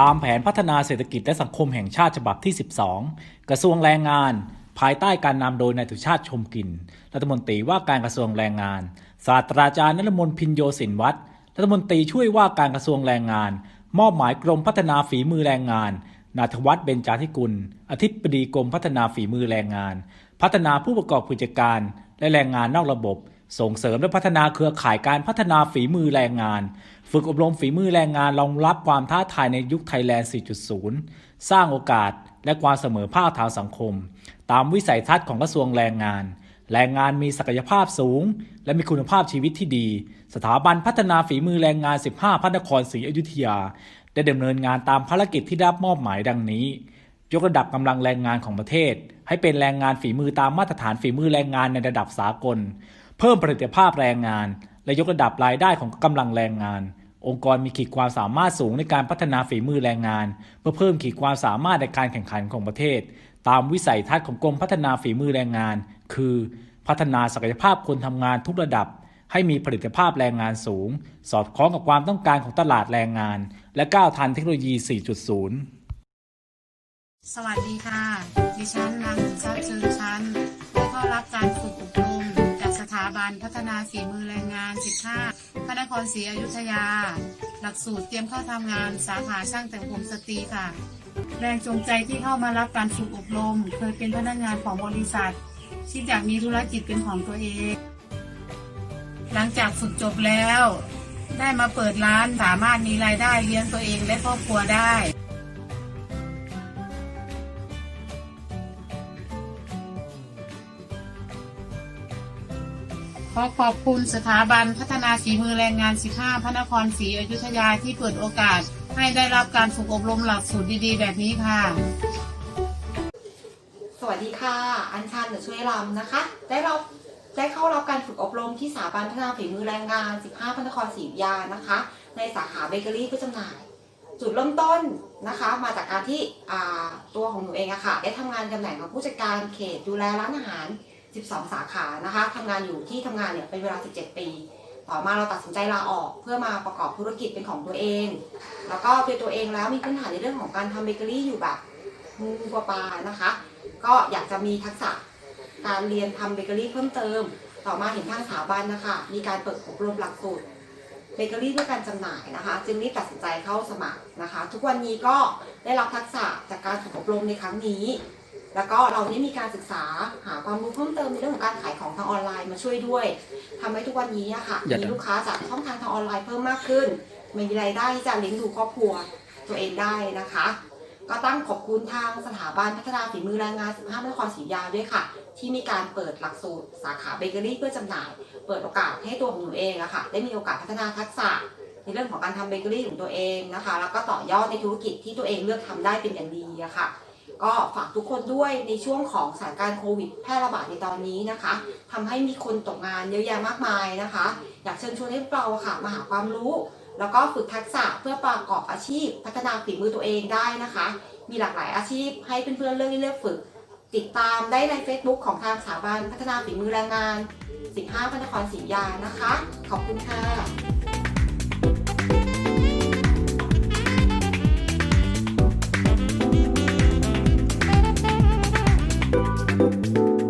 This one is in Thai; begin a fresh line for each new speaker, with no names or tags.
ตามแผนพัฒนาเศรษฐกิจและสังคมแห่งชาติฉบับที่ 12 กระทรวงแรงงาน ภายใต้การนำโดยนายสุชาติชมกิน รัฐมนตรีว่าการกระทรวงแรงงาน ศาสตราจารย์นรมนพินโยสินวัตรรัฐมนตรีช่วยว่าการกระทรวงแรงงาน มอบหมายกรมพัฒนาฝีมือแรงงานนาทวัฒน์เบญจาธิกุล อธิบดีกรมพัฒนาฝีมือแรงงาน พัฒนาผู้ประกอบกิจการ และแรงงานนอกระบบ ส่งเสริมและพัฒนาเครือข่ายการพัฒนาฝีมือแรงงาน ฝึกอบรมฝีมือแรงงานรองรับความท้าทายในยุคไทยแลนด์ 4.0 สร้างโอกาสและความเสมอภาคทางสังคม ตามวิสัยทัศน์ของกระทรวงแรงงาน แรงงานมีศักยภาพสูง และมีคุณภาพชีวิตที่ดี สถาบันพัฒนาฝีมือแรงงาน 15 พระนครศรีอยุธยา ได้ดำเนินงานตามภารกิจที่ได้รับมอบหมายดังนี้ ยกระดับกำลังแรงงานของประเทศ ให้เป็นแรงงานฝีมือตามมาตรฐานฝีมือแรงงานในระดับสากล เพิ่มประสิทธิภาพแรงงาน และยกระดับรายได้ของกำลังแรงงาน องค์กรมีขีดความสามารถสูงในการพัฒนาฝีมือแรงงาน เพื่อเพิ่มขีดความสามารถในการแข่งขันของประเทศ ตามวิสัยทัศน์ของกรมพัฒนาฝีมือแรงงาน คือ พัฒนาศักยภาพคนทำงานทุกระดับ ให้มีผลิตภาพแรงงานสูง สอดคล้องกับความต้องการของตลาดแรงงาน และก้าวทันเทคโนโลยี 4.0
สวัสดีค่ะ ดิฉันนางหญิงทรัพย์เชิงชันผู้เข้ารับการฝึกอบรม พัฒนาฝีมือแรงงาน 15 พระนครศรีอยุธยา หลักสูตรเตรียมเข้าทำงานสาขาช่างแต่งผมสตรีค่ะ แรงจูงใจที่เข้ามารับการฝึกอบรม เคยเป็นพนักงานของบริษัทคิดอยากมีธุรกิจเป็นของตัวเอง หลังจากฝึกจบแล้ว ได้มาเปิดร้านสามารถมีรายได้เลี้ยงตัวเองและครอบครัวได้ ขอขอบคุณสถาบันพัฒนาฝีมือแรงงาน 15 พระนครศรีอยุธยาที่เปิดโอกาส ให้ได้รับการฝึกอบรมหลักสูตรดีๆ แบบนี้ค่ะ
สวัสดีค่ะ อัญชันหนือช่วยลำนะคะ ได้รับได้เข้ารับการฝึกอบรมที่สถาบันพัฒนาฝีมือแรงงาน 15 พระนครศรีอยุธยานะคะ ในสาขาเบเกอรี่เพื่อจำหน่าย จุดเริ่มต้นนะคะ มาจากการที่ตัวของหนูเองอะค่ะ ได้ทำงานตำแหน่งของผู้จัดการเขตดูแลร้านอาหาร 12 สาขานะคะทำงานอยู่ที่ทำงานเนี่ยเป็นเวลา 17 ปี ต่อมาเราตัดสินใจลาออก เพื่อมาประกอบธุรกิจเป็นของตัวเอง แล้วก็เป็นตัวเองแล้วมีพื้นฐานในเรื่องของการทำเบเกอรี่อยู่แบบงูกว่าปลานะคะ ก็อยากจะมีทักษะการเรียนทำเบเกอรี่เพิ่มเติม ต่อมาเห็นทางสถาบันนะคะ มีการเปิดอบรมหลักสูตรเบเกอรี่เพื่อการจำหน่ายนะคะ จึงรีบตัดสินใจเข้าสมัครนะคะ ทุกวันนี้ก็ได้รับทักษะจากการฝึกอบรมในครั้งนี้ แล้วก็เราได้มีการศึกษาหาความรู้เพิ่มเติมในเรื่องของการขายของทางออนไลน์มาช่วยด้วยทำให้ทุกวันนี้อะค่ะ
อย่าดั
มี
ง
ลูกค้าจากช่องทางทางออนไลน์เพิ่มมากขึ้น มีรายได้ที่จะเลี้ยงดูครอบครัวตัวเองได้นะคะ ก็ต้องขอบคุณทางสถาบันพัฒนาฝีมือแรงงาน 15นครศรีอยุธยาด้วยค่ะ ที่มีการเปิดหลักสูตรสาขาเบเกอรี่เพื่อจำหน่าย เปิดโอกาสให้ตัวของหนูเองอะค่ะ ได้มีโอกาสพัฒนาทักษะในเรื่องของการทำเบเกอรี่ของตัวเองนะคะ แล้วก็ต่อยอดในธุรกิจที่ตัวเองเลือกทำได้เป็นอย่างดีอะค่ะ ก็ฝากทุกคนด้วยในช่วงของสถานการณ์โควิดแพร่ระบาดในตอนนี้นะคะทำให้มีคนตกงานเยอะแยะมากมายนะคะ อยากเชิญชวนให้เราค่ะมาหาความรู้ แล้วก็ฝึกทักษะเพื่อประกอบอาชีพ พัฒนาฝีมือตัวเองได้นะคะ มีหลากหลายอาชีพให้เพื่อนๆเลือกเลือกฝึก ติดตามได้ใน Facebook ของทางสถาบันพัฒนาฝีมือแรงงาน 15พระนครศรียานะคะ ขอบคุณค่ะ thank you